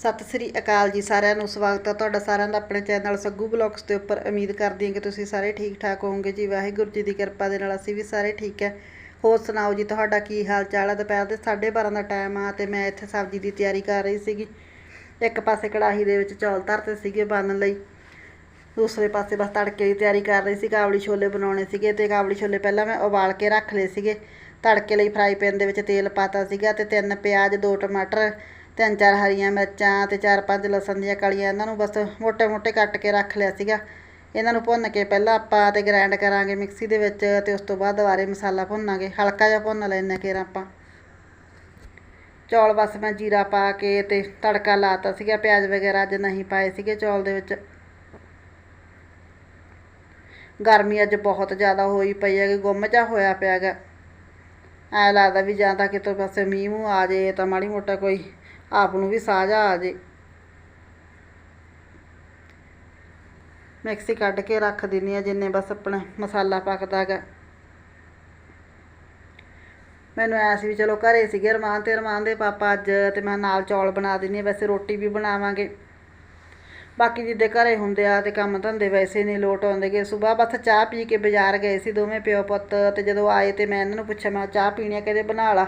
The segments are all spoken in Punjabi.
ਸਤਿ ਸ੍ਰੀ ਅਕਾਲ ਜੀ ਸਾਰਿਆਂ ਨੂੰ, ਸਵਾਗਤ ਹੈ ਤੁਹਾਡਾ ਸਾਰਿਆਂ ਦਾ ਆਪਣੇ ਚੈਨਲ ਸੱਗੂ ਬਲੌਗਸ ਦੇ ਉੱਪਰ। ਉਮੀਦ ਕਰਦੀ ਹਾਂ ਕਿ ਤੁਸੀਂ ਸਾਰੇ ਠੀਕ ਠਾਕ ਹੋਵੋਗੇ ਜੀ। ਵਾਹਿਗੁਰੂ ਜੀ ਦੀ ਕਿਰਪਾ ਦੇ ਨਾਲ ਅਸੀਂ ਵੀ ਸਾਰੇ ਠੀਕ ਹੈ। ਹੋਰ ਸੁਣਾਓ ਜੀ, ਤੁਹਾਡਾ ਕੀ ਹਾਲ ਚਾਲ ਹੈ ਦੁਪਹਿਰ ਦੇ 12:30 ਦਾ ਟਾਈਮ ਆ ਤੇ ਮੈਂ ਇੱਥੇ ਸਬਜ਼ੀ ਦੀ ਤਿਆਰੀ ਕਰ ਰਹੀ ਸੀਗੀ। ਇੱਕ ਪਾਸੇ ਕੜਾਹੀ ਦੇ ਵਿੱਚ ਚੌਲ ਧਰਤੇ ਸੀਗੇ ਬਣਨ ਲਈ। ਦੂਸਰੇ ਪਾਸੇ ਬਸ ਤੜਕੇ ਦੀ ਤਿਆਰੀ ਕਰ ਰਹੀ ਸੀ, ਕਾਬਲੀ ਛੋਲੇ ਬਣਾਉਣੇ ਸੀਗੇ ਤੇ ਕਾਬਲੀ ਛੋਲੇ ਪਹਿਲਾਂ ਮੈਂ ਉਬਾਲ ਕੇ ਰੱਖ ਲਏ ਸੀਗੇ। ਤੜਕੇ ਲਈ ਫਰਾਈ ਪੈਨ ਦੇ ਵਿੱਚ ਤੇਲ ਪਾਤਾ ਸੀਗਾ ਤੇ ਤਿੰਨ ਪਿਆਜ਼, ਦੋ ਟਮਾਟਰ ਤਿੰਨ ਚਾਰ ਹਰੀਆਂ ਮਿਰਚਾਂ ਤੇ ਚਾਰ ਪੰਜ ਲਸਣ ਦੀਆਂ ਕਲੀਆਂ ਇਹਨਾਂ ਨੂੰ ਬਸ ਮੋਟੇ ਮੋਟੇ ਕੱਟ ਕੇ ਰੱਖ ਲਿਆ ਸੀਗਾ। ਇਹਨਾਂ ਨੂੰ ਭੁੰਨ ਕੇ ਪਹਿਲਾਂ ਆਪਾਂ ਤੇ ਗ੍ਰੈਂਡ ਕਰਾਂਗੇ ਮਿਕਸੀ ਦੇ ਵਿੱਚ ਤੇ ਉਸ ਤੋਂ ਬਾਅਦ ਦੁਬਾਰੇ ਮਸਾਲਾ ਭੁੰਨਾਂਗੇ। ਹਲਕਾ ਜਿਹਾ ਭੁੰਨ ਲੈਣਾ ਕੇਰ ਆਪਾਂ। ਚੌਲ ਬਸ ਮੈਂ ਜੀਰਾ ਪਾ ਕੇ ਤੇ ਤੜਕਾ ਲਾਤਾ ਸੀਗਾ। ਪਿਆਜ਼ ਵਗੈਰਾ ਅੱਜ ਨਹੀਂ ਪਾਏ ਸੀਗੇ ਚੌਲ ਦੇ ਵਿੱਚ। ਗਰਮੀ ਅੱਜ ਬਹੁਤ ਜ਼ਿਆਦਾ ਹੋਈ ਪਈ ਹੈ ਕਿ ਗੁੰਮ ਜਾ ਹੋਇਆ ਪਿਆ ਹੈਗਾ। ਐ ਲੱਗਦਾ ਵੀ ਜਾਂ ਤਾਂ ਕਿਤੋਂ ਪਾਸੇ ਮੀਂਹ ਮੂੰਹ ਆ ਜੇ ਤਾਂ ਮਾੜੀ ਮੋਟਾ ਕੋਈ ਆਪ ਨੂੰ ਵੀ ਸਾਜਾ ਆ ਜੇ। ਮਿਕਸੀ ਕੱਢ ਕੇ ਰੱਖ ਦਿੰਨੀ ਆ ਜਿੰਨੇ ਬਸ ਆਪਣਾ ਮਸਾਲਾ ਪੱਕਦਾ ਗਾ ਮੈਨੂੰ ਐ ਸੀ ਵੀ ਚਲੋ ਘਰੇ ਸੀਗੇ ਰਮਾਨ ਤੇ ਰਮਾਨ ਦੇ ਪਾਪਾ ਅੱਜ ਤੇ ਮੈਂ ਨਾਲ ਚੌਲ ਬਣਾ ਦਿੰਨੀ ਆ, ਵੈਸੇ ਰੋਟੀ ਵੀ ਬਣਾਵਾਂਗੇ। ਬਾਕੀ ਜਿੱਦੇ ਘਰੇ ਹੁੰਦੇ ਆ ਤੇ ਕੰਮ ਧੰਦੇ ਵੈਸੇ ਨਹੀਂ ਲੋਟ ਆਉਂਦੇਗੇ ਸਵੇਰ ਬਸ ਚਾਹ ਪੀ ਕੇ ਬਾਜ਼ਾਰ ਗਏ ਸੀ ਦੋਵੇਂ ਪਿਓ ਪੁੱਤ ਤੇ ਜਦੋਂ ਆਏ ਤੇ ਮੈਂ ਇਹਨਾਂ ਨੂੰ ਪੁੱਛਿਆ, ਮੈਂ ਚਾਹ ਪੀਣੀ ਆ, ਕਹਿੰਦੇ ਬਣਾ ਲਾ।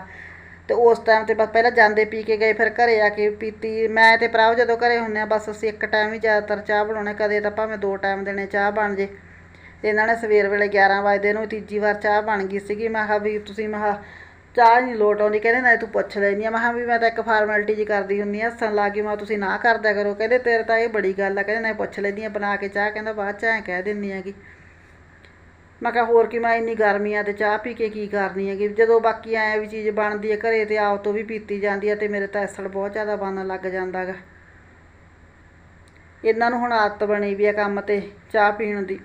ਤੇ ਉਸ ਟਾਈਮ ਤੇ ਬਸ ਪਹਿਲਾਂ ਜਾਂਦੇ ਪੀ ਕੇ ਗਏ, ਫਿਰ ਘਰੇ ਆ ਕੇ ਪੀਤੀ। ਮੈਂ ਤੇ ਭਰਾਓ ਜਦੋਂ ਘਰੇ ਹੁੰਨੇ ਆ, ਬਸ ਅਸੀਂ ਇੱਕ ਟਾਈਮ ਹੀ ਜ਼ਿਆਦਾਤਰ ਚਾਹ ਬਣਾਉਣੇ ਕਦੇ ਤਾਂ ਭਾਵੇਂ ਦੋ ਟਾਈਮ ਦੇਣੇ ਚਾਹ ਬਣ ਜੇ। ਤੇ ਇਹਨਾਂ ਨੇ ਸਵੇਰ ਵੇਲੇ 11 ਵਜੇ ਨੂੰ ਤੀਜੀ ਵਾਰ ਚਾਹ ਬਣ ਗਈ ਸੀਗੀ। ਮੈਂ ਕਿਹਾ ਵੀ ਤੁਸੀਂ, ਮੈਂ ਕਿਹਾ ਚਾਹ ਨਹੀਂ ਲੋਟ ਆਉਂਦੀ, ਕਹਿੰਦੇ ਨਾ ਤੂੰ ਪੁੱਛ ਲੈਣੀ ਆ। ਮੈਂ ਕਿਹਾ ਵੀ ਮੈਂ ਤਾਂ ਇੱਕ ਫਾਰਮੈਲਿਟੀ ਜੀ ਕਰਦੀ ਹੁੰਦੀ ਆ, ਹੱਸਣ ਲੱਗ ਗਈ। ਮੈਂ ਤੁਸੀਂ ਨਾ ਕਰਦਿਆ ਕਰੋ। ਕਹਿੰਦੇ ਤੇਰੇ ਤਾਂ ਇਹ ਬੜੀ ਗੱਲ ਆ। ਕਹਿੰਦੇ ਨਾ ਪੁੱਛ ਲੈਂਦੀ ਆ, ਬਣਾ ਕੇ ਚਾਹ। ਕਹਿੰਦਾ ਬਾਅਦ ਚ ਐਂ ਕਹਿ ਦਿੰਦੀ ਹੈਗੀ। ਮੈਂ ਕਿਹਾ ਹੋਰ ਕੀ, ਮੈਂ ਇੰਨੀ ਗਰਮੀ ਆ ਤੇ ਚਾਹ ਪੀ ਕੇ ਕੀ ਕਰਨੀ ਹੈਗੀ? ਜਦੋਂ ਬਾਕੀ ਐਂ ਵੀ ਚੀਜ਼ ਬਣਦੀ ਹੈ ਘਰੇ ਤੇ ਆਪ ਤੋਂ ਵੀ ਪੀਤੀ ਜਾਂਦੀ ਹੈ ਤੇ ਮੇਰੇ ਤਾਂ ਐਸੜ ਬਹੁਤ ਜ਼ਿਆਦਾ ਬਣਨ ਲੱਗ ਜਾਂਦਾ ਗਾ। ਇਹਨਾਂ ਨੂੰ ਹੁਣ ਆਦਤ ਬਣੀ ਵੀ ਆ ਕੰਮ ਤੇ ਚਾਹ ਪੀਣ ਦੀ।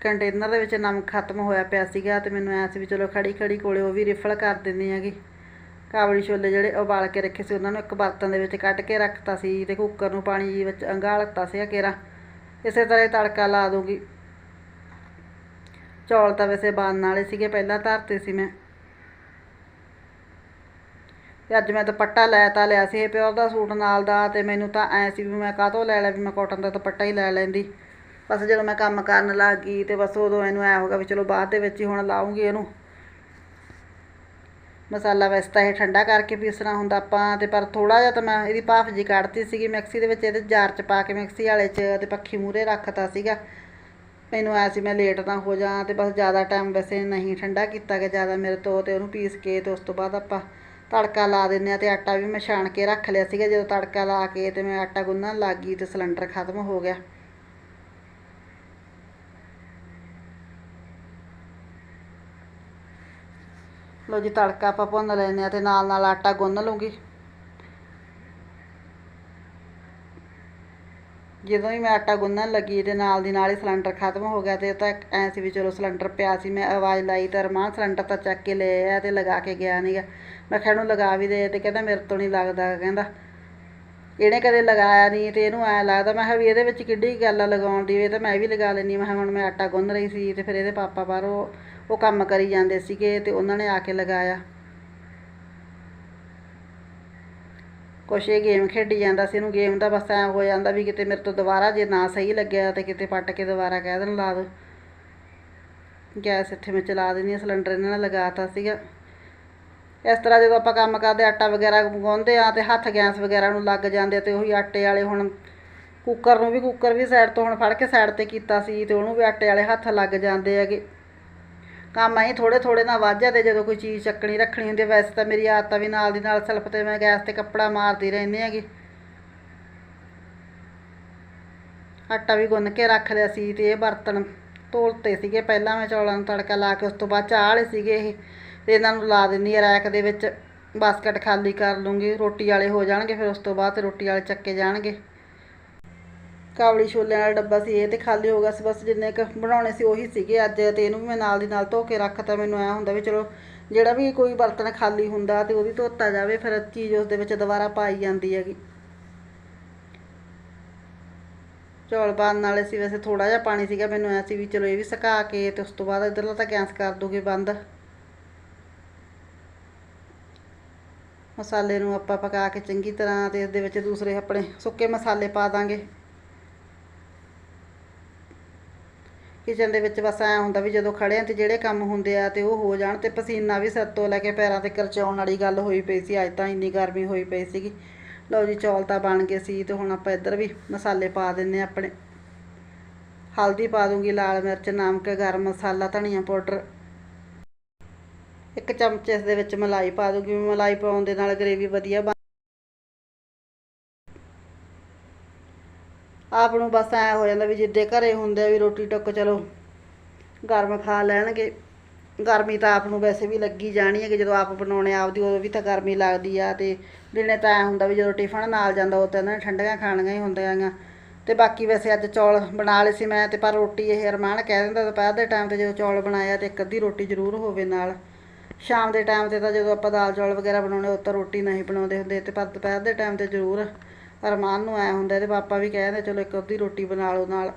ਕੰਟੇਨਰ ਦੇ ਵਿੱਚ ਨਮਕ ਖਤਮ ਹੋਇਆ ਪਿਆ ਸੀਗਾ ਤੇ ਮੈਨੂੰ ਐਂ ਸੀ ਵੀ ਚਲੋ ਖੜੀ ਖੜੀ ਕੋਲੇ ਉਹ ਵੀ ਰਿਫਲ ਕਰ ਦਿੰਦੀ ਹੈਗੀ। ਕਾਬਲੀ ਛੋਲੇ ਜਿਹੜੇ ਉਬਾਲ ਕੇ ਰੱਖੇ ਸੀ, ਉਹਨਾਂ ਨੂੰ ਇੱਕ ਬਰਤਨ ਦੇ ਵਿੱਚ ਕੱਢ ਕੇ ਰੱਖਤਾ ਸੀ ਤੇ ਕੁੱਕਰ ਨੂੰ ਪਾਣੀ ਵਿੱਚ ਅੰਗਾਲਤਾ ਸੀ ਕੇਰਾ ਇਸੇ ਤਰ੍ਹਾਂ ਤੜਕਾ ਲਾ ਦੂੰਗੀ। ਚੌਲ ਤਾਂ ਵੈਸੇ ਬਣਨ ਵਾਲੇ ਸੀਗੇ, ਪਹਿਲਾਂ ਧਰਤੇ ਸੀ ਮੈਂ। ਤੇ ਅੱਜ ਮੈਂ ਦੁਪੱਟਾ ਲੈ ਤਾਂ ਲਿਆ ਸੀ, ਇਹ ਪਿਓਰ ਦਾ ਸੂਟ ਨਾਲ ਦਾ ਤੇ ਮੈਨੂੰ ਤਾਂ ਐ ਸੀ ਵੀ ਮੈਂ ਕਾਹਤੋਂ ਲੈ ਲਿਆ, ਵੀ ਮੈਂ ਕਾਟਨ ਦਾ ਦੁਪੱਟਾ ਹੀ ਲੈ ਲੈਂਦੀ। ਬਸ ਜਦੋਂ ਮੈਂ ਕੰਮ ਕਰਨ ਲੱਗ ਗਈ ਤੇ ਬਸ ਉਦੋਂ ਇਹਨੂੰ ਐ ਹੋਗਾ ਵੀ ਚਲੋ ਬਾਅਦ ਦੇ ਵਿੱਚ ਹੀ ਹੁਣ ਲਾਉਂਗੀ ਇਹਨੂੰ। ਮਸਾਲਾ ਵੈਸੇ ਤਾਂ ਇਹ ਠੰਡਾ ਕਰਕੇ ਪੀਸਣਾ ਹੁੰਦਾ ਆਪਾਂ ਤੇ ਪਰ ਥੋੜਾ ਜਿਹਾ ਤਾਂ ਮੈਂ ਇਹਦੀ ਭਾਫ ਜੀ ਕੱਢਤੀ ਸੀਗੀ ਮਿਕਸੀ ਦੇ ਵਿੱਚ, ਇਹਦੇ ਜਾਰ ਚ ਪਾ ਕੇ ਮਿਕਸੀ ਵਾਲੇ ਚ ਤੇ ਪੱਖੀ ਮੂਰੇ ਰੱਖਤਾ ਸੀਗਾ। ਮੈਨੂੰ ਐ ਸੀ ਮੈਂ ਲੇਟ ਨਾ ਹੋ ਜਾ ਤੇ ਬਸ ਜ਼ਿਆਦਾ ਟਾਈਮ ਵੈਸੇ ਨਹੀਂ ਠੰਡਾ ਕੀਤਾ ਗਿਆ ਜ਼ਿਆਦਾ ਮੇਰੇ ਤੋਂ ਤੇ ਉਹਨੂੰ ਪੀਸ ਕੇ ਤੇ ਉਸ ਤੋਂ ਬਾਅਦ ਆਪਾਂ ਤੜਕਾ ਲਾ ਦਿੰਨੇ ਆ ਤੇ ਆਟਾ ਵੀ ਮੈਂ ਛਾਣ ਕੇ ਰੱਖ ਲਿਆ ਸੀਗਾ, ਜਦੋਂ ਤੜਕਾ ਲਾ ਕੇ ਤੇ ਮੈਂ ਆਟਾ ਗੁੰਨਣ ਲੱਗ ਗਈ ਤੇ ਸਿਲੰਡਰ ਖਤਮ ਹੋ ਗਿਆ। ਲੋ ਜੀ, ਤੜਕਾ ਆਪਾਂ ਭੁੰਨ ਲੈਨੇ ਆ ਤੇ ਨਾਲ ਨਾਲ ਆਟਾ ਗੁੰਨ ਲੂੰਗੀ ਜਦੋਂ ਹੀ ਮੈਂ ਆਟਾ ਗੁੰਨਣ ਲੱਗੀ ਤੇ ਨਾਲ ਦੀ ਨਾਲ ਹੀ ਸਿਲੰਡਰ ਖਤਮ ਹੋ ਗਿਆ ਤੇ ਤਾਂ ਐ ਸੀ ਵੀ ਚਲੋ ਸਿਲੰਡਰ ਪਿਆ ਸੀ, ਮੈਂ ਆਵਾਜ਼ ਲਾਈ ਤਾਂ ਰਮਾਨ ਸਿਲੰਡਰ ਤਾਂ ਚੱਕ ਕੇ ਲੈ ਆ ਤੇ ਲਗਾ ਕੇ ਗਿਆ ਨਹੀਂਗਾ ਮੈਂ ਕਿਹਾ ਇਹਨੂੰ ਲਗਾ ਵੀ ਦੇ ਤੇ ਕਹਿੰਦਾ ਮੇਰੇ ਤੋਂ ਨਹੀਂ ਲੱਗਦਾ ਕਹਿੰਦਾ। ਇਹਨੇ ਕਦੇ ਲਗਾਇਆ ਨਹੀਂ ਤੇ ਇਹਨੂੰ ਐ ਲੱਗਦਾ, ਮੈਂ ਕਿਹਾ ਵੀ ਇਹਦੇ ਵਿੱਚ ਕਿੱਡੀ ਗੱਲ ਆ ਲਗਾਉਣ ਦੀ, ਇਹ ਤਾਂ ਮੈਂ ਵੀ ਲਗਾ ਲੈਣੀ ਮੈਂ ਕਿਹਾ ਹੁਣ ਮੈਂ ਆਟਾ ਗੁੰਨ ਰਹੀ ਸੀ ਤੇ ਫਿਰ ਇਹਦੇ ਪਾਪਾ ਬਾਹਰੋਂ ਉਹ ਕੰਮ ਕਰੀ ਜਾਂਦੇ ਸੀਗੇ ਤੇ ਉਹਨਾਂ ਨੇ ਆ ਕੇ ਲਗਾਇਆ। ਕੁਛ ਇਹ ਗੇਮ ਖੇਡੀ ਜਾਂਦਾ ਸੀ, ਇਹਨੂੰ ਗੇਮ ਦਾ ਬਸ ਐ ਹੋ ਜਾਂਦਾ ਵੀ ਕਿਤੇ ਮੇਰੇ ਤੋਂ ਦੁਬਾਰਾ ਜੇ ਨਾ ਸਹੀ ਲੱਗਿਆ ਤੇ ਕਿਤੇ ਪੱਟ ਕੇ ਦੁਬਾਰਾ ਕਹਿ ਦੇਣ ਲਾ ਦੋ। ਗੈਸ ਇੱਥੇ ਮੈਂ ਚਲਾ ਦਿੰਦੀ ਹਾਂ, ਸਿਲੰਡਰ ਇਹਨਾਂ ਨੇ ਲਗਾਤਾ ਸੀਗਾ। ਇਸ ਤਰ੍ਹਾਂ ਜਦੋਂ ਆਪਾਂ ਕੰਮ ਕਰਦੇ, ਆਟਾ ਵਗੈਰਾ ਗੁੰਨਦੇ ਆ ਤੇ ਹੱਥ ਗੈਸ ਵਗੈਰਾ ਨੂੰ ਲੱਗ ਜਾਂਦੇ ਤੇ ਉਹੀ ਆਟੇ ਵਾਲੇ ਹੁਣ ਕੁੱਕਰ ਨੂੰ ਵੀ ਕੁੱਕਰ ਵੀ ਸਾਈਡ ਤੋਂ ਹੁਣ ਫੜ ਕੇ ਸਾਈਡ ਤੇ ਕੀਤਾ ਸੀ ਤੇ ਉਹਨੂੰ ਵੀ ਆਟੇ ਵਾਲੇ ਹੱਥ ਲੱਗ ਜਾਂਦੇ ਹੈਗੇ। ਕੰਮ ਐਂ ਥੋੜੇ ਥੋੜੇ ਨਾਲ ਵੱਧ ਜਾਂਦੇ ਜਦੋਂ ਕੋਈ ਚੀਜ਼ ਚੱਕਣੀ ਰੱਖਣੀ ਹੁੰਦੀ ਵੈਸੇ ਤਾਂ ਮੇਰੀ ਆਦਤ ਵੀ ਨਾਲ ਦੀ ਨਾਲ ਸਲਫ ਤੇ ਮੈਂ ਗੈਸ ਤੇ ਕੱਪੜਾ ਮਾਰਦੀ ਰਹਿੰਦੀ ਹੈਗੀ। ਆਟਾ ਵੀ ਗੁੰਨ ਕੇ ਰੱਖ ਲਿਆ ਸੀ ਤੇ ਇਹ ਬਰਤਨ ਧੋਲਤੇ ਸੀਗੇ। ਪਹਿਲਾਂ ਮੈਂ ਚੌਲਾਂ ਨੂੰ ਤੜਕਾ ਲਾ ਕੇ ਉਸ ਤੋਂ ਬਾਅਦ ਚਾਹ ਵਾਲੇ ਸੀਗੇ ਇਹ। ਤੇ ਇਹਨਾਂ ਨੂੰ ਲਾ ਦਿੰਦੀ ਆ ਰੈਕ ਦੇ ਵਿੱਚ, ਬਾਸਕਟ ਖਾਲੀ ਕਰ ਲੂੰਗੀ, ਰੋਟੀ ਵਾਲੇ ਹੋ ਜਾਣਗੇ, ਫਿਰ ਉਸ ਤੋਂ ਬਾਅਦ ਰੋਟੀ ਵਾਲੇ ਚੱਕੇ ਜਾਣਗੇ। ਕਾਬਲੀ ਛੋਲਿਆਂ ਵਾਲਾ ਡੱਬਾ ਸੀ, ਇਹ ਤੇ ਖਾਲੀ ਹੋ ਗਿਆ ਸੀ, ਬਸ ਜਿੰਨੇ ਕ ਬਣਾਉਣੇ ਸੀ ਉਹੀ ਸੀਗੇ ਅੱਜ ਤੇ ਇਹਨੂੰ ਵੀ ਮੈਂ ਨਾਲ ਦੀ ਨਾਲ ਧੋ ਕੇ ਰੱਖਤਾ ਮੈਨੂੰ ਐ ਹੁੰਦਾ ਵੀ ਚਲੋ ਜਿਹੜਾ ਵੀ ਕੋਈ ਬਰਤਨ ਖਾਲੀ ਹੁੰਦਾ ਤੇ ਉਹਦੀ ਧੋਤਾ ਜਾਵੇ, ਫਿਰ ਚੀਜ਼ ਉਸ ਦੇ ਵਿੱਚ ਦੁਬਾਰਾ ਪਾਈ ਜਾਂਦੀ ਹੈਗੀ। ਚੌਲ ਬਣਨ ਵਾਲੇ ਸੀ, ਵੈਸੇ ਥੋੜਾ ਜਿਹਾ ਪਾਣੀ ਸੀਗਾ, ਮੈਨੂੰ ਐ ਸੀ ਵੀ ਚਲੋ ਇਹ ਵੀ ਸੁਕਾ ਕੇ ਤੇ ਉਸ ਤੋਂ ਬਾਅਦ ਇਧਰਲਾ ਤਾਂ ਗੈਸ ਕਰ ਦੋਗੇ ਬੰਦ। ਮਸਾਲੇ ਨੂੰ ਆਪਾਂ ਪਕਾ ਕੇ ਚੰਗੀ ਤਰ੍ਹਾਂ ਤੇ ਇਸ ਦੇ ਵਿੱਚ ਦੂਸਰੇ ਆਪਣੇ ਸੁੱਕੇ ਮਸਾਲੇ ਪਾ ਦਾਂਗੇ। ਕਿਚਨ ਦੇ ਵਿੱਚ ਬਸ ਐ ਹੁੰਦਾ ਵੀ ਜਦੋਂ ਖੜੇ ਆ ਤੇ ਜਿਹੜੇ ਕੰਮ ਹੁੰਦੇ ਆ ਤੇ ਉਹ ਹੋ ਜਾਣ ਤੇ ਪਸੀਨਾ ਵੀ ਸਿਰ ਤੋਂ ਲੈ ਕੇ ਪੈਰਾਂ ਤੇ ਕਰਚਾਉਣ ਵਾਲੀ ਗੱਲ ਹੋਈ ਪਈ ਸੀ। ਅੱਜ ਤਾਂ ਇੰਨੀ ਗਰਮੀ ਹੋਈ ਪਈ ਸੀਗੀ। ਲਓ ਜੀ, ਚੌਲ ਤਾਂ ਬਣ ਗਏ ਸੀ ਤੇ ਹੁਣ ਆਪਾਂ ਇੱਧਰ ਵੀ ਮਸਾਲੇ ਪਾ ਦਿੰਨੇ ਆ ਆਪਣੇ। ਹਲਦੀ ਪਾ ਦੂੰਗੀ, ਲਾਲ ਮਿਰਚ, ਨਮਕ, ਗਰਮ ਮਸਾਲਾ, ਧਨੀਆ ਪਾਊਡਰ। ਇੱਕ ਚਮਚ ਇਸ ਦੇ ਵਿੱਚ ਮਲਾਈ ਪਾ ਦੂੰਗੀ। ਮਲਾਈ ਪਾਉਣ ਦੇ ਨਾਲ ਗ੍ਰੇਵੀ ਵਧੀਆ ਬਣ ਆਪ ਨੂੰ ਬਸ ਐ ਹੋ ਜਾਂਦਾ ਵੀ ਜਿੱਦੇ ਘਰੇ ਹੁੰਦੇ ਆ ਵੀ ਰੋਟੀ ਟੁੱਕ ਚਲੋ ਗਰਮ ਖਾ ਲੈਣਗੇ। ਗਰਮੀ ਤਾਂ ਆਪ ਨੂੰ ਵੈਸੇ ਵੀ ਲੱਗੀ ਜਾਣੀ ਹੈ ਕਿ ਜਦੋਂ ਆਪ ਬਣਾਉਣੇ ਆਪਦੀ, ਉਦੋਂ ਵੀ ਤਾਂ ਗਰਮੀ ਲੱਗਦੀ ਆ ਤੇ ਦਿਨੇ ਤਾਂ ਐ ਹੁੰਦਾ ਵੀ ਜਦੋਂ ਟਿਫਨ ਨਾਲ ਜਾਂਦਾ ਉਹ ਤਾਂ ਇਹਨਾਂ ਠੰਡੀਆਂ ਖਾਣੀਆਂ ਹੀ ਹੁੰਦੀਆਂ ਆਂ ਤੇ ਬਾਕੀ ਵੈਸੇ ਅੱਜ ਚੌਲ ਬਣਾ ਲਏ ਸੀ ਮੈਂ ਤੇ ਪਰ ਰੋਟੀ ਇਹ ਅਰਮਾਨ ਕਹਿ ਦਿੰਦਾ ਦੁਪਹਿਰ ਦੇ ਟਾਈਮ ਤੇ ਜਦੋਂ ਚੌਲ ਬਣਾਇਆ ਤੇ ਇੱਕ ਅੱਧੀ ਰੋਟੀ ਜ਼ਰੂਰ ਹੋਵੇ ਨਾਲ। ਸ਼ਾਮ ਦੇ ਟਾਈਮ ਤੇ ਤਾਂ ਜਦੋਂ ਆਪਾਂ ਦਾਲ ਚੌਲ ਵਗੈਰਾ ਬਣਾਉਣੇ ਉਹ ਤਾਂ ਰੋਟੀ ਨਹੀਂ ਬਣਾਉਂਦੇ ਹੁੰਦੇ ਤੇ ਪਰ ਦੁਪਹਿਰ ਦੇ ਟਾਈਮ ਤੇ ਜ਼ਰੂਰ ਅਰਮਾਨ ਨੂੰ ਆਇਆ ਹੁੰਦਾ ਤੇ ਪਾਪਾ ਵੀ ਕਹਿੰਦੇ, ਚਲੋ ਇੱਕ ਅੱਧੀ ਰੋਟੀ ਬਣਾ ਲਓ ਨਾਲ।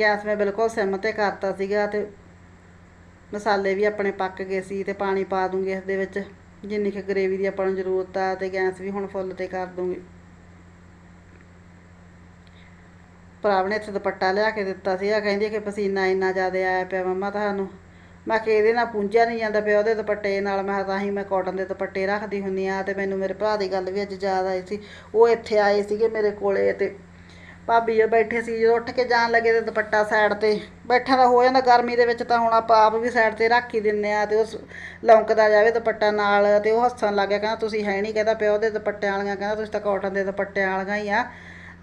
ਗੈਸ ਮੈਂ ਬਿਲਕੁਲ ਸਿਮ ਤੇ ਕਰਤਾ ਸੀਗਾ ਤੇ ਮਸਾਲੇ ਵੀ ਆਪਣੇ ਪੱਕ ਗਏ ਸੀ ਤੇ ਪਾਣੀ ਪਾ ਦੂੰਗੀ ਇਸ ਦੇ ਵਿੱਚ। ਜਿੰਨੀ ਕੁ ਗ੍ਰੇਵੀ ਦੀ ਆਪਾਂ ਨੂੰ ਜ਼ਰੂਰਤ ਆ ਤੇ ਗੈਸ ਵੀ ਹੁਣ ਫੁੱਲ ਤੇ ਕਰ ਦੂੰਗੀ। ਭਰਾਵ ਨੇ ਇੱਥੇ ਦੁਪੱਟਾ ਲਿਆ ਕੇ ਦਿੱਤਾ ਸੀਗਾ, ਕਹਿੰਦੀ ਕਿ ਪਸੀਨਾ ਇੰਨਾ ਜ਼ਿਆਦਾ ਆਇਆ ਪਿਆ ਮੰਮਾ ਤੁਹਾਨੂੰ। ਮੈਂ ਕਿ ਇਹਦੇ ਨਾਲ ਪੂੰਝਿਆ ਨਹੀਂ ਜਾਂਦਾ ਪਿਆ, ਉਹਦੇ ਦੁਪੱਟੇ ਨਾਲ ਮੈਂ ਕਿਹਾ ਤਾਂ ਹੀ ਮੈਂ ਕਾਟਨ ਦੇ ਦੁਪੱਟੇ ਰੱਖਦੀ ਹੁੰਨੀ ਆ ਤੇ ਮੈਨੂੰ ਮੇਰੇ ਭਰਾ ਦੀ ਗੱਲ ਵੀ ਅੱਜ ਯਾਦ ਆਈ ਸੀ, ਉਹ ਇੱਥੇ ਆਏ ਸੀਗੇ ਮੇਰੇ ਕੋਲੇ ਤੇ ਭਾਬੀ ਜੋ ਬੈਠੇ ਸੀ, ਜਦੋਂ ਉੱਠ ਕੇ ਜਾਣ ਲੱਗੇ ਤੇ ਦੁਪੱਟਾ ਸਾਈਡ ਤੇ ਬੈਠਾ ਤਾਂ ਹੋ ਜਾਂਦਾ ਗਰਮੀ ਦੇ ਵਿੱਚ ਤਾਂ ਹੁਣ ਆਪਾਂ ਆਪ ਵੀ ਸਾਈਡ ਤੇ ਰੱਖ ਹੀ ਦਿੰਨੇ ਆ ਤੇ ਉਹ ਲੌਂਕਦਾ ਜਾਵੇ ਦੁਪੱਟਾ ਨਾਲ ਤੇ ਉਹ ਹੱਸਣ ਲੱਗ ਗਿਆ, ਕਹਿੰਦਾ ਤੁਸੀਂ ਹੈ ਨਹੀਂ ਕਹਿੰਦਾ ਪਿਆ ਉਹਦੇ ਦੁਪੱਟਿਆਂ ਵਾਲੀਆਂ, ਕਹਿੰਦਾ ਤੁਸੀਂ ਤਾਂ ਕਾਟਨ ਦੇ ਦੁਪੱਟਿਆਂ ਵਾਲੀਆਂ ਹੀ ਆ।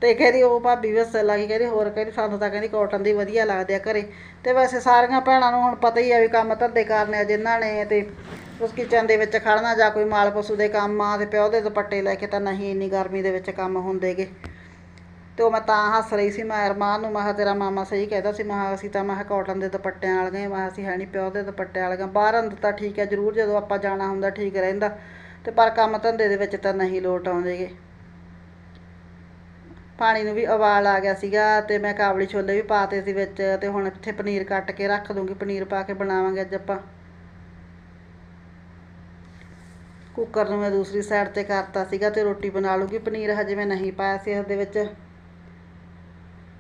ਤੇ ਕਹਿੰਦੀ ਉਹ ਭਾਬੀ ਵੀ ਹੱਸਣ ਲੱਗੀ, ਕਹਿੰਦੀ ਹੋਰ ਕਹਿੰਦੀ ਸਾਨੂੰ ਤਾਂ ਕਹਿੰਦੀ ਕਾਟਨ ਦੀ ਵਧੀਆ ਲੱਗਦੇ ਆ ਘਰੇ। ਤੇ ਵੈਸੇ ਸਾਰੀਆਂ ਭੈਣਾਂ ਨੂੰ ਹੁਣ ਪਤਾ ਹੀ ਆ ਵੀ ਕੰਮ ਧੰਦੇ ਕਰਨੇ ਆ ਜਿਨ੍ਹਾਂ ਨੇ ਤੇ ਉਸ ਕਿਚਨ ਦੇ ਵਿੱਚ ਖੜਨਾ ਜਾਂ ਕੋਈ ਮਾਲ ਪਸ਼ੂ ਦੇ ਕੰਮ ਆ ਤੇ ਪਿਓ ਦੇ ਦੁਪੱਟੇ ਲੈ ਕੇ ਤਾਂ ਨਹੀਂ ਇੰਨੀ ਗਰਮੀ ਦੇ ਵਿੱਚ ਕੰਮ ਹੁੰਦੇਗੇ। ਤੇ ਉਹ ਮੈਂ ਤਾਂ ਹੱਸ ਰਹੀ ਸੀ, ਮੈਂ ਅਰਮਾਨ ਨੂੰ, ਮੈਂ ਕਿਹਾ ਤੇਰਾ ਮਾਮਾ ਸਹੀ ਕਹਿੰਦਾ ਸੀ, ਮੈਂ ਕਿਹਾ ਅਸੀਂ ਤਾਂ, ਮੈਂ ਕਿਹਾ ਕਾਟਨ ਦੇ ਦੁਪੱਟਿਆਂ ਵਾਲੀਆਂ ਹੀ, ਮੈਂ ਕਿਹਾ ਅਸੀਂ ਹੈ ਨਹੀਂ ਪਿਓ ਦੇ ਦੁਪੱਟੇ ਵਾਲੀਆਂ। ਬਾਹਰ ਅੰਦਰ ਤਾਂ ਠੀਕ ਹੈ ਜ਼ਰੂਰ ਜਦੋਂ ਆਪਾਂ ਜਾਣਾ ਹੁੰਦਾ ਠੀਕ ਰਹਿੰਦਾ। ਤੇ ਪਰ ਕੰਮ ਧੰਦੇ ਦੇ ਵਿੱਚ ਤਾਂ ਨਹੀਂ ਲੋਟ ਆਉਂਦੇਗੇ। ਪਾਣੀ ਨੂੰ ਵੀ ਉਬਾਲ ਆ ਗਿਆ ਸੀਗਾ ਤੇ ਮੈਂ ਕਾਬਲੀ ਛੋਲੇ ਵੀ ਪਾਤੇ ਸੀ ਵਿੱਚ ਤੇ ਹੁਣ ਇੱਥੇ ਪਨੀਰ ਕੱਟ ਕੇ ਰੱਖ ਦੂੰਗੀ, ਪਨੀਰ ਪਾ ਕੇ ਬਣਾਵਾਂਗੇ ਅੱਜ ਆਪਾਂ। ਕੁੱਕਰ ਨੂੰ ਮੈਂ ਦੂਸਰੀ ਸਾਈਡ ਤੇ ਕਰਤਾ ਸੀਗਾ ਤੇ ਰੋਟੀ ਬਣਾ ਲੂੰਗੀ ਪਨੀਰ ਹਜੇ ਮੈਂ ਨਹੀਂ ਪਾਇਆ ਸੀ ਇਸ ਦੇ ਵਿੱਚ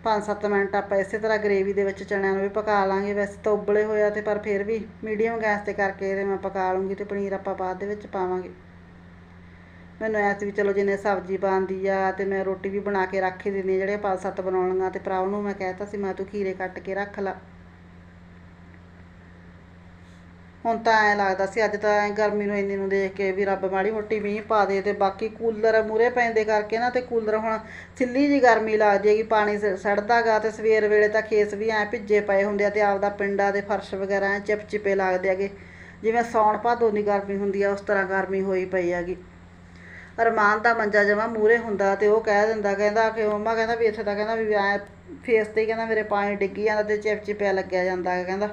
5-7 ਮਿੰਟ ਆਪਾਂ ਇਸੇ ਤਰ੍ਹਾਂ ਗ੍ਰੇਵੀ ਦੇ ਵਿੱਚ ਚਣਿਆਂ ਨੂੰ ਵੀ ਪਕਾ ਲਾਂਗੇ। ਵੈਸੇ ਤਾਂ ਉਬਲੇ ਹੋਇਆ ਤੇ ਪਰ ਫਿਰ ਵੀ ਮੀਡੀਅਮ ਗੈਸ ਤੇ ਕਰਕੇ ਇਹਦੇ ਮੈਂ ਪਕਾ ਲੂੰਗੀ ਤੇ ਪਨੀਰ ਆਪਾਂ ਬਾਅਦ ਦੇ ਵਿੱਚ ਪਾਵਾਂਗੇ। ਮੈਨੂੰ ਐਸ ਵੀ ਚਲੋ ਜਿੰਨੇ ਸਬਜ਼ੀ ਬਣਦੀ ਆ ਤੇ ਮੈਂ ਰੋਟੀ ਵੀ ਬਣਾ ਕੇ ਰੱਖ ਹੀ ਦਿੰਦੀ ਹਾਂ ਜਿਹੜੇ ਪੰਜ ਸੱਤ ਬਣਾਉਣੀਆਂ ਤੇ ਭਰਾ ਨੂੰ ਮੈਂ ਕਹਿਤਾ ਸੀ, ਮੈਂ ਤੂੰ ਖੀਰੇ ਕੱਟ ਕੇ ਰੱਖ ਲਾ। ਹੁਣ ਤਾਂ ਐ ਲੱਗਦਾ ਸੀ, ਅੱਜ ਤਾਂ ਐਂ ਗਰਮੀ ਨੂੰ ਇੰਨੀ ਨੂੰ ਦੇਖ ਕੇ ਵੀ ਰੱਬ ਮਾੜੀ ਮੋਟੀ ਮੀਂਹ ਪਾ ਦੇ ਤੇ ਬਾਕੀ ਕੂਲਰ ਮੂਰੇ ਪੈਂਦੇ ਕਰਕੇ ਨਾ ਤੇ ਕੂਲਰ ਹੁਣ ਸਿੱਲੀ ਜੀ ਗਰਮੀ ਲੱਗਦੀ ਹੈਗੀ, ਪਾਣੀ ਸ- ਸੜਦਾਗਾ ਤੇ ਸਵੇਰ ਵੇਲੇ ਤਾਂ ਖੇਸ ਵੀ ਐ ਭਿੱਜੇ ਪਏ ਹੁੰਦੇ ਆ ਤੇ ਆਪਦਾ ਪਿੰਡਾਂ ਦੇ ਫਰਸ਼ ਵਗੈਰਾ ਐ ਚਿਪਚਿਪੇ ਲੱਗਦੇ ਹੈਗੇ। ਜਿਵੇਂ ਸੌਣ ਭਾਦੋਂ ਦੀ ਗਰਮੀ ਹੁੰਦੀ ਆ, ਉਸ ਤਰ੍ਹਾਂ ਗਰਮੀ ਹੋਈ ਪਈ ਹੈਗੀ। ਅਰਮਾਨ ਦਾ ਮੰਜਾ ਜਮਾ ਮੂਰੇ ਹੁੰਦਾ ਤੇ ਉਹ ਕਹਿ ਦਿੰਦਾ, ਕਹਿੰਦਾ ਕਿ ਮੰਮਾ ਕਹਿੰਦਾ ਵੀ ਇੱਥੇ ਤਾਂ ਕਹਿੰਦਾ ਵੀ ਐ ਫੇਸ ਤੇ ਕਹਿੰਦਾ ਮੇਰੇ ਪਾਣੀ ਡਿੱਗੀ ਜਾਂਦਾ ਤੇ ਚਿਪਚਿਪਿਆ ਲੱਗਿਆ ਜਾਂਦਾ ਹੈ ਕਹਿੰਦਾ।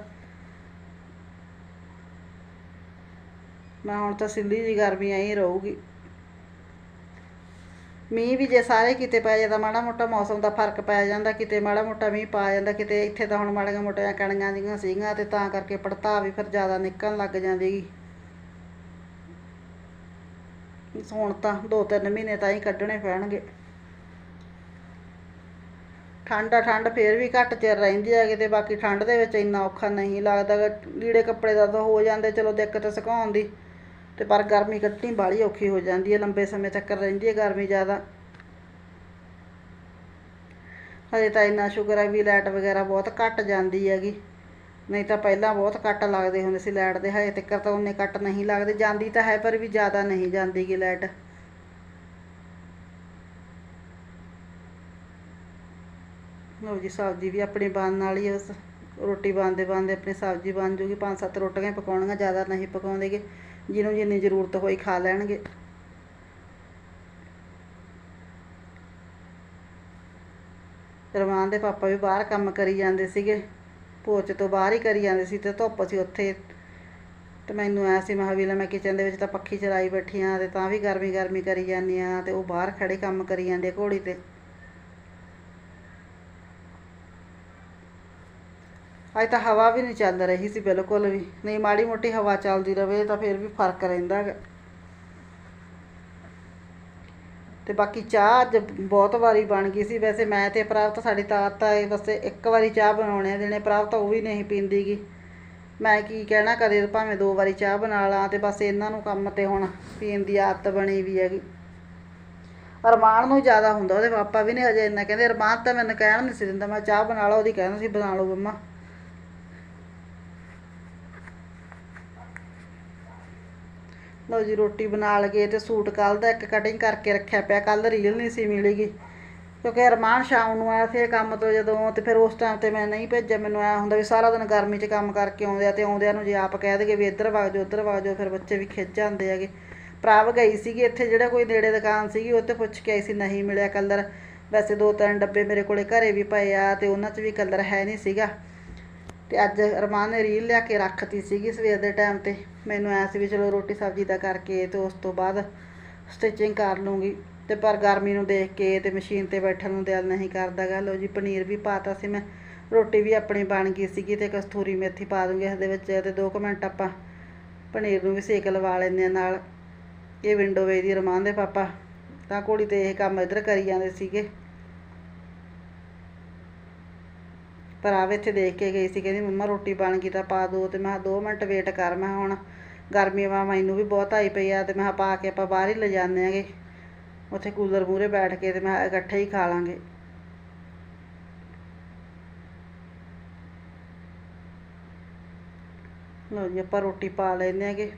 ਮੈਂ ਹੁਣ ਤਾਂ ਸਿੱਧੀ ਜੀ ਗਰਮੀ ਆਈ ਰਹੂਗੀ। ਮੀਂਹ ਵੀ ਜੇ ਸਾਰੇ ਕਿਤੇ ਪੈ ਜਾਂਦਾ ਮਾੜਾ ਮੋਟਾ ਮੌਸਮ ਦਾ ਫ਼ਰਕ ਪੈ ਜਾਂਦਾ, ਕਿਤੇ ਮਾੜਾ ਮੋਟਾ ਮੀਂਹ ਪਾ ਜਾਂਦਾ, ਕਿਤੇ ਇੱਥੇ ਤਾਂ ਹੁਣ ਮਾੜੀਆਂ ਮੋਟੀਆਂ ਕਣੀਆਂ ਜਿਹੀਆਂ ਸੀਗੀਆਂ ਤੇ ਤਾਂ ਕਰਕੇ ਪੜਤਾ ਵੀ ਫਿਰ ਜ਼ਿਆਦਾ ਨਿਕਲਣ ਲੱਗ ਜਾਂਦੀ ਗੀ ਹੁਣ ਤਾਂ ਦੋ ਤਿੰਨ ਮਹੀਨੇ ਤਾਂ ਹੀ ਕੱਢਣੇ ਪੈਣਗੇ। ਠੰਡ ਆ, ਠੰਡ ਫੇਰ ਵੀ ਘੱਟ ਚਿਰ ਰਹਿੰਦੀ ਹੈ ਕਿਤੇ ਬਾਕੀ ਠੰਡ ਦੇ ਵਿੱਚ ਇੰਨਾ ਔਖਾ ਨਹੀਂ ਲੱਗਦਾ। ਗਾ। ਲੀੜੇ ਕੱਪੜੇ ਦਾ ਤਾਂ ਹੋ ਜਾਂਦੇ, ਚਲੋ ਦਿੱਕਤ ਸੁਕਾਉਣ ਦੀ, ਤੇ ਪਰ ਗਰਮੀ ਕੱਟਣੀ ਬਾਹਲੀ ਔਖੀ ਹੋ ਜਾਂਦੀ ਹੈ, ਲੰਬੇ ਸਮੇਂ ਤੱਕ ਰਹਿੰਦੀ ਹੈ ਗਰਮੀ ਜ਼ਿਆਦਾ। ਹਜੇ ਤਾਂ ਇੰਨਾ ਸ਼ੁਕਰ ਹੈ ਵੀ ਲਾਈਟ ਵਗੈਰਾ ਬਹੁਤ ਘੱਟ ਜਾਂਦੀ ਹੈਗੀ। ਨਹੀਂ ਤਾਂ ਪਹਿਲਾਂ ਬਹੁਤ ਕੱਟ ਲੱਗਦੇ ਹੁੰਦੇ ਸੀ ਲਾਈਟ ਦੇ, ਹਜੇ ਤੱਕ ਤਾਂ ਉਨੇ ਕੱਟ ਨਹੀਂ ਲੱਗਦੇ, ਜਾਂਦੀ ਤਾਂ ਹੈ ਪਰ ਵੀ ਜ਼ਿਆਦਾ ਨਹੀਂ ਜਾਂਦੀ ਗੀ ਲਾਈਟ। ਲਓ ਜੀ, ਸਬਜ਼ੀ ਵੀ ਆਪਣੀ ਬਣਨ ਵਾਲੀ ਹੈ ਰੋਟੀ ਬਣਦੇ ਬਣਦੇ ਆਪਣੀ ਸਬਜ਼ੀ ਬਣ ਜੂਗੀ, ਪੰਜ ਸੱਤ ਰੋਟੀਆਂ ਹੀ ਪਕਾਉਣੀਆਂ, ਜ਼ਿਆਦਾ ਨਹੀਂ ਪਕਾਉਂਦੇਗੇ ਜਿਹਨੂੰ ਜਿੰਨੀ ਜ਼ਰੂਰਤ ਹੋਈ ਖਾ ਲੈਣਗੇ। ਰਮਾਨ ਦੇ ਪਾਪਾ ਵੀ ਬਾਹਰ ਕੰਮ ਕਰੀ ਜਾਂਦੇ ਸੀਗੇ। ਪੋਚ ਤੋਂ ਬਾਹਰ ਹੀ ਕਰੀ ਜਾਂਦੇ ਸੀ ਤੇ ਧੁੱਪ ਸੀ ਉੱਥੇ। ਤੇ ਮੈਨੂੰ ਐ ਸੀ, ਮੈਂ ਵੀ ਲੈ ਮੈਂ ਕਿਚਨ ਦੇ ਵਿੱਚ ਤਾਂ ਪੱਖੀ ਚਲਾਈ ਬੈਠੀ ਆ ਤੇ ਤਾਂ ਵੀ ਗਰਮੀ ਗਰਮੀ ਕਰੀ ਜਾਂਦੀ ਆ ਤੇ ਉਹ ਬਾਹਰ ਖੜੇ ਕੰਮ ਕਰੀ ਜਾਂਦੇ ਘੋੜੀ ਤੇ। ਅੱਜ ਤਾਂ ਹਵਾ ਵੀ ਨਹੀਂ ਚੱਲ ਰਹੀ ਸੀ ਬਿਲਕੁਲ ਵੀ। ਨਹੀਂ ਮਾੜੀ ਮੋਟੀ ਹਵਾ ਚੱਲਦੀ ਰਵੇ ਤਾਂ ਫਿਰ ਵੀ ਫ਼ਰਕ ਰਹਿੰਦਾ ਗਾ। ਤੇ ਬਾਕੀ ਚਾਹ ਅੱਜ ਬਹੁਤ ਵਾਰੀ ਬਣ ਗਈ ਸੀ। ਵੈਸੇ ਮੈਂ ਤੇ ਪ੍ਰਾਪਤ ਸਾਡੀ ਤਾਤ ਤਾਂ ਇਹ ਬਸ ਇੱਕ ਵਾਰੀ ਚਾਹ ਬਣਾਉਣੇ ਦੇਣੇ ਪ੍ਰਾਪ ਤਾਂ ਉਹ ਵੀ ਨਹੀਂ ਪੀਂਦੀ ਗੀ। ਮੈਂ ਕੀ ਕਹਿਣਾ ਕਦੇ ਭਾਵੇਂ ਦੋ ਵਾਰੀ ਚਾਹ ਬਣਾ ਲਾਂ ਤੇ ਬਸ ਇਹਨਾਂ ਨੂੰ ਕੰਮ ਤੇ ਹੁਣ ਪੀਣ ਦੀ ਆਦਤ ਬਣੀ ਵੀ ਹੈਗੀ। ਅਰਮਾਨ ਨੂੰ ਜ਼ਿਆਦਾ ਹੁੰਦਾ, ਉਹਦੇ ਪਾਪਾ ਵੀ ਨਹੀਂ ਹਜੇ ਇੰਨਾ ਕਹਿੰਦੇ। ਅਰਮਾਨ ਤਾਂ ਮੈਨੂੰ ਕਹਿਣ ਨਹੀਂ ਸੀ ਦਿੰਦਾ, ਮੈਂ ਚਾਹ ਬਣਾ ਲਾ, ਉਹਦੀ ਕਹਿੰਦਾ ਸੀ, ਬਣਾ ਲਓ ਮੰਮਾ। ਲਓ ਜੀ, ਰੋਟੀ ਬਣਾ ਲਗੇ ਤੇ ਸੂਟ ਕੱਲ ਦਾ ਇੱਕ ਕਟਿੰਗ ਕਰਕੇ ਰੱਖਿਆ ਪਿਆ ਕੱਲ ਰੀਲ ਨਹੀਂ ਸੀ ਮਿਲੇਗੀ ਕਿਉਂਕਿ ਅਰਮਾਨ ਸ਼ਾਮ ਨੂੰ ਆਇਆ ਸੀ ਕੰਮ ਤੋਂ ਜਦੋਂ, ਤੇ ਫਿਰ ਉਸ ਟਾਈਮ ਤੇ ਮੈਂ ਨਹੀਂ ਭੇਜਿਆ, ਮੈਨੂੰ ਐ ਹੁੰਦਾ ਵੀ ਸਾਰਾ ਦਿਨ ਗਰਮੀ 'ਚ ਕੰਮ ਕਰਕੇ ਆਉਂਦੇ ਆ ਤੇ ਆਉਂਦਿਆਂ ਨੂੰ ਜੇ ਆਪ ਕਹਿ ਦਗੇ ਵੀ ਇੱਧਰ ਵਗ ਜਾਓ, ਉੱਧਰ ਵਗ ਜਾਓ, ਫਿਰ ਬੱਚੇ ਵੀ ਖਿੱਚ ਜਾਂਦੇ ਹੈਗੇ। ਭਰਾਵ ਗਈ ਸੀਗੀ ਇੱਥੇ, ਜਿਹੜਾ ਕੋਈ ਨੇੜੇ ਦੁਕਾਨ ਸੀਗੀ ਉੱਥੇ ਪੁੱਛ ਕੇ ਆਈ ਸੀ, ਨਹੀਂ ਮਿਲਿਆ ਕਲਰ ਵੈਸੇ ਦੋ ਤਿੰਨ ਡੱਬੇ ਮੇਰੇ ਕੋਲੇ ਘਰੇ ਵੀ ਪਏ ਆ ਤੇ ਉਹਨਾਂ 'ਚ ਵੀ ਕਲਰ ਹੈ ਨਹੀਂ ਸੀਗਾ। ਤੇ ਅੱਜ ਰਮਾਨ ਨੇ ਰੀਲ ਲਿਆ ਕੇ ਰੱਖਤੀ ਸੀਗੀ ਸਵੇਰ ਦੇ ਟਾਈਮ ਤੇ। ਮੈਨੂੰ ਐ ਸੀ ਵੀ ਚਲੋ ਰੋਟੀ ਸਬਜ਼ੀ ਦਾ ਕਰਕੇ ਤੇ ਉਸ ਤੋਂ ਬਾਅਦ ਸਟਿਚਿੰਗ ਕਰ ਲੂੰਗੀ ਤੇ ਪਰ ਗਰਮੀ ਨੂੰ ਦੇਖ ਕੇ ਤੇ ਮਸ਼ੀਨ ਤੇ ਬੈਠਣ ਨੂੰ ਦਿਲ ਨਹੀਂ ਕਰਦਾ ਗਾ। ਲਓ ਜੀ, ਪਨੀਰ ਵੀ ਪਾਤਾ ਸੀ ਮੈਂ। ਰੋਟੀ ਵੀ ਆਪਣੀ ਬਣ ਗਈ ਸੀਗੀ ਤੇ ਕਸਤੂਰੀ ਮੇਥੀ ਪਾ ਦੂੰਗੀ ਇਸ ਦੇ ਵਿੱਚ ਤੇ 2 ਮਿੰਟ ਆਪਾਂ ਪਨੀਰ ਨੂੰ ਵੀ ਸੇਕ ਲਵਾ ਲੈਂਦੇ ਆ ਨਾਲ। ਇਹ ਵਿੰਡੋ ਵੇਦੀ ਰਮਾਨ ਦੇ ਪਾਪਾ। ਤਾਂ ਕੁੜੀ ਤੇ ਇਹ ਕੰਮ ਇੱਧਰ ਕਰੀ ਜਾਂਦੇ ਸੀਗੇ। ਭਰਾਵ ਇੱਥੇ ਦੇਖ ਕੇ ਗਈ ਸੀ, ਕਹਿੰਦੀ ਮੰਮਾ ਰੋਟੀ ਬਣ ਗਈ ਤਾਂ ਪਾ ਦੋ ਤੇ ਮੈਂ 2 ਮਿੰਟ ਵੇਟ ਕਰ, ਮੈਂ ਕਿਹਾ ਹੁਣ ਗਰਮੀ ਵਾ, ਮੈਨੂੰ ਵੀ ਬਹੁਤ ਆਈ ਪਈ ਆ ਤੇ ਮੈਂ ਕਿਹਾ ਪਾ ਕੇ ਆਪਾਂ ਬਾਹਰ ਹੀ ਲੈ ਜਾਂਦੇ ਆਂਗੇ। ਉੱਥੇ ਕੂਲਰ ਮੂਹਰੇ ਬੈਠ ਕੇ ਤੇ ਮੈਂ ਇਕੱਠੇ ਹੀ ਖਾ ਲਾਂਗੇ। ਲਓ ਜੀ, ਆਪਾਂ ਰੋਟੀ ਪਾ ਲੈਂਦੇ ਆਂਗੇ।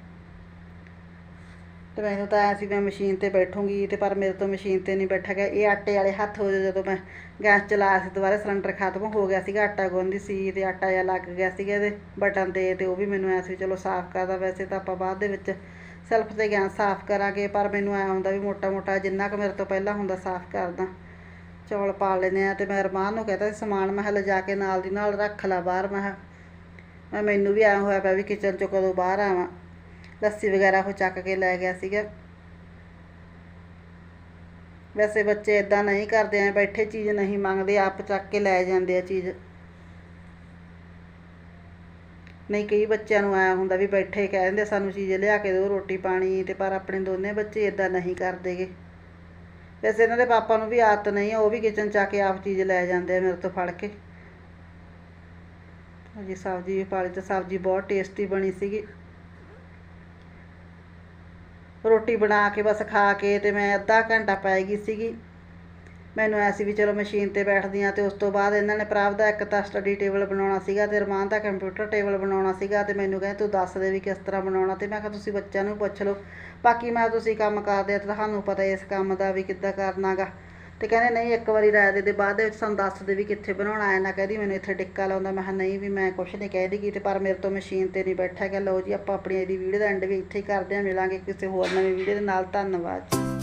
ਤੇ ਮੈਨੂੰ ਤਾਂ ਐਂ ਸੀ ਮੈਂ ਮਸ਼ੀਨ ਤੇ ਬੈਠੂੰਗੀ ਤੇ ਪਰ ਮੇਰੇ ਤੋਂ ਮਸ਼ੀਨ ਤੇ ਨਹੀਂ ਬੈਠਾ ਗਿਆ। ਇਹ ਆਟੇ ਵਾਲੇ ਹੱਥ ਹੋ ਜਦੋਂ ਮੈਂ ਗੈਸ ਚਲਾਇਆ ਸੀ ਦੁਬਾਰਾ ਸਿਲੰਡਰ ਖਤਮ ਹੋ ਗਿਆ ਸੀਗਾ, ਆਟਾ ਗੁੰਨਦੀ ਸੀ ਤੇ ਆਟਾ ਜਿਹਾ ਲੱਗ ਗਿਆ ਸੀਗਾ ਇਹਦੇ ਬਟਨ ਤੇ ਤੇ ਉਹ ਵੀ ਮੈਨੂੰ ਐਂ ਸੀ ਚਲੋ ਸਾਫ਼ ਕਰਦਾ, ਵੈਸੇ ਤਾਂ ਆਪਾਂ ਬਾਅਦ ਦੇ ਵਿੱਚ ਸੈਲਫ ਤੇ ਗੈਸ ਸਾਫ਼ ਕਰਾਂਗੇ, ਪਰ ਮੈਨੂੰ ਐਂ ਹੁੰਦਾ ਵੀ ਮੋਟਾ ਮੋਟਾ ਜਿੰਨਾ ਕੁ ਮੇਰੇ ਤੋਂ ਪਹਿਲਾਂ ਹੁੰਦਾ ਸਾਫ਼ ਕਰਦਾ। ਚੌਲ ਪਾ ਲੈਨੇ ਆ ਤੇ ਮੈਂ ਅਰਮਾਨ ਨੂੰ ਕਹਿੰਦਾ ਸੀ, ਸਮਾਨ ਮੈਂ ਕਿਹਾ ਲਿਜਾ ਕੇ ਨਾਲ ਦੀ ਨਾਲ ਰੱਖ ਲਾ ਬਾਹਰ ਮੈਂ ਕਿਹਾ ਮੈਂ ਮੈਨੂੰ ਵੀ ਐਂ ਹੋਇਆ ਪਿਆ ਵੀ ਕਿਚਨ ਚੋਂ ਕਦੋਂ ਬਾਹਰ ਆਵਾਂ। ਲੱਸੀ ਵਗੈਰਾ ਉਹ ਚੱਕ ਕੇ ਲੈ ਗਿਆ ਸੀਗਾ। ਵੈਸੇ ਬੱਚੇ ਇਦਾਂ ਨਹੀਂ ਕਰਦੇ, ਐ ਬੈਠੇ ਚੀਜ਼ ਨਹੀਂ ਮੰਗਦੇ, ਆਪ ਚੱਕ ਕੇ ਲੈ ਜਾਂਦੇ ਆ ਚੀਜ਼। ਨਹੀਂ, ਕਈ ਬੱਚਿਆਂ ਨੂੰ ਆਇਆ ਹੁੰਦਾ ਵੀ ਬੈਠੇ ਕਹਿ ਦਿੰਦੇ ਸਾਨੂੰ ਚੀਜ਼ ਲਿਆ ਕੇ ਦਿਓ, ਰੋਟੀ ਪਾਣੀ ਤੇ ਪਰ ਆਪਣੇ ਦੋਨੇ ਬੱਚੇ ਇਦਾਂ ਨਹੀਂ ਕਰਦੇਗੇ। ਵੈਸੇ ਇਹਨਾਂ ਦੇ ਪਾਪਾ ਨੂੰ ਵੀ ਆਦਤ ਨਹੀਂ ਆ ਉਹ ਵੀ ਕਿਚਨ ਚ ਆ ਕੇ ਆਪ ਚੀਜ਼ ਲੈ ਜਾਂਦੇ ਆ ਮੇਰੇ ਤੋਂ ਫੜ ਕੇ। ਜੀ ਸਬਜ਼ੀ ਵੀ ਪਾ ਤੇ ਸਬਜ਼ੀ ਬਹੁਤ ਟੇਸਟੀ ਬਣੀ ਸੀਗੀ। ਰੋਟੀ ਬਣਾ ਕੇ ਬਸ ਖਾ ਕੇ ਤੇ ਮੈਂ ਅੱਧਾ ਘੰਟਾ ਪੈ ਗਈ ਸੀਗੀ। ਮੈਨੂੰ ਐ ਸੀ ਵੀ ਚਲੋ ਮਸ਼ੀਨ ਤੇ ਬੈਠਦੀ ਆ ਤੇ ਉਸ ਤੋਂ ਬਾਅਦ ਇਹਨਾਂ ਨੇ ਪ੍ਰਾਪ ਦਾ ਇੱਕ ਤਾਂ ਸਟੱਡੀ ਟੇਬਲ ਬਣਾਉਣਾ ਸੀਗਾ ਤੇ ਰਮਾਨ ਦਾ ਕੰਪਿਊਟਰ ਟੇਬਲ ਬਣਾਉਣਾ ਸੀਗਾ ਤੇ ਮੈਨੂੰ ਕਹਿੰਦੇ ਤੂੰ ਦੱਸ ਦੇ ਵੀ ਕਿਸ ਤਰ੍ਹਾਂ ਬਣਾਉਣਾ ਤੇ ਮੈਂ ਕਿਹਾ ਤੁਸੀਂ ਬੱਚਿਆਂ ਨੂੰ ਪੁੱਛ ਲਓ। ਬਾਕੀ ਮੈਂ ਤੁਸੀਂ ਕੰਮ ਕਰਦੇ ਆ ਤੁਹਾਨੂੰ ਪਤਾ ਇਸ ਕੰਮ ਦਾ ਵੀ ਕਿੱਦਾਂ ਕਰਨਾਗਾ। ਤੇ ਕਹਿੰਦੇ ਨਹੀਂ, ਇੱਕ ਵਾਰੀ ਰਾਇ ਦੇ ਦੇ ਬਾਅਦ ਦੇ ਵਿੱਚ ਸਾਨੂੰ ਦੱਸ ਦੇ ਵੀ ਕਿੱਥੇ ਬਣਾਉਣਾ ਹੈ ਨਾ ਕਹਿੰਦੀ ਮੈਨੂੰ ਇੱਥੇ ਡਿੱਕਾ ਲਾਉਂਦਾ। ਮੈਂ ਕਿਹਾ ਨਹੀਂ ਵੀ ਮੈਂ ਕੁਛ ਨਹੀਂ ਕਹਿ ਦੇਗੀ ਤੇ ਪਰ ਮੇਰੇ ਤੋਂ ਮਸ਼ੀਨ ਤੇ ਨਹੀਂ ਬੈਠਾ। ਗਿਆ ਲਓ ਜੀ, ਆਪਾਂ ਆਪਣੀ ਇਹਦੀ ਵੀਡੀਓ ਦਾ ਐਂਡ ਵੀ ਇੱਥੇ ਹੀ ਕਰਦੇ ਹਾਂ ਮਿਲਾਂਗੇ ਕਿਸੇ ਹੋਰ ਨਵੀਂ ਵੀਡੀਓ ਦੇ ਨਾਲ। ਧੰਨਵਾਦ ਜੀ।